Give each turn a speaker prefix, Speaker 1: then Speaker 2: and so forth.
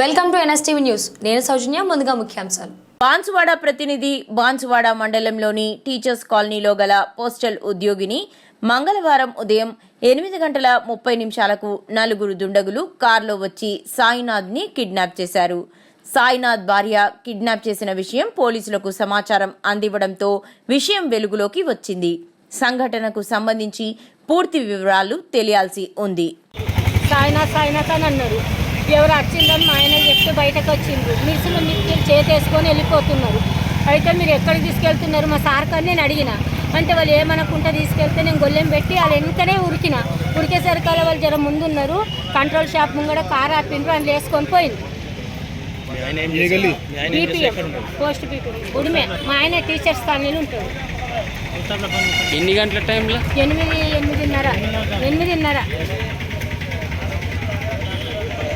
Speaker 1: Welcome to NSTV news. నేను సౌజన్య ముందుగా ముఖ్యాంశాలు.
Speaker 2: బాన్సువాడ ప్రతినిధి బాన్సువాడ మండలంలోని టీచర్స్ కాలనీలో గల పోస్టల్ ఉద్యోగిని మంగళవారం ఉదయం ఎనిమిది గంటల ముప్పై నిమిషాలకు నలుగురు దుండగులు కారులో వచ్చి సాయినాథ్ని కిడ్నాప్ చేశారు. సాయినాథ్ భార్య కిడ్నాప్ చేసిన విషయం పోలీసులకు సమాచారం అందివ్వడంతో విషయం వెలుగులోకి వచ్చింది. సంఘటనకు సంబంధించి పూర్తి వివరాలు తెలియాల్సి ఉంది.
Speaker 3: సాయినాథ్ సాయినాథ్ అని అన్నారు. ఎవరు వచ్చిందని మా ఆయన చెప్తే బయటకు వచ్చిండ్రు. మిర్సులు మిర్చి చేతేసుకొని వెళ్ళిపోతున్నారు. అయితే మీరు ఎక్కడికి తీసుకెళ్తున్నారు? మా సార్ కానీ నేను అడిగిన. అంటే వాళ్ళు ఏమనకుండా తీసుకెళ్తే నేను గొల్లెం పెట్టి వాళ్ళు వెనుకనే ఉరికిన. ఉరికేసరికి వాళ్ళు జర ముందున్నారు. కంట్రోల్ షాప్ ముంగడ కార్ ఆపిండ్రు అని వేసుకొని పోయింది పోస్ట్ పీపీఎం ఉడిమే. మా ఆయన టీచర్స్ కాలనీలు ఉంటాడు.
Speaker 4: ఎన్ని గంటల టైంలో?
Speaker 3: ఎనిమిది ఎనిమిదిన్నర. ఎనిమిదిన్నర.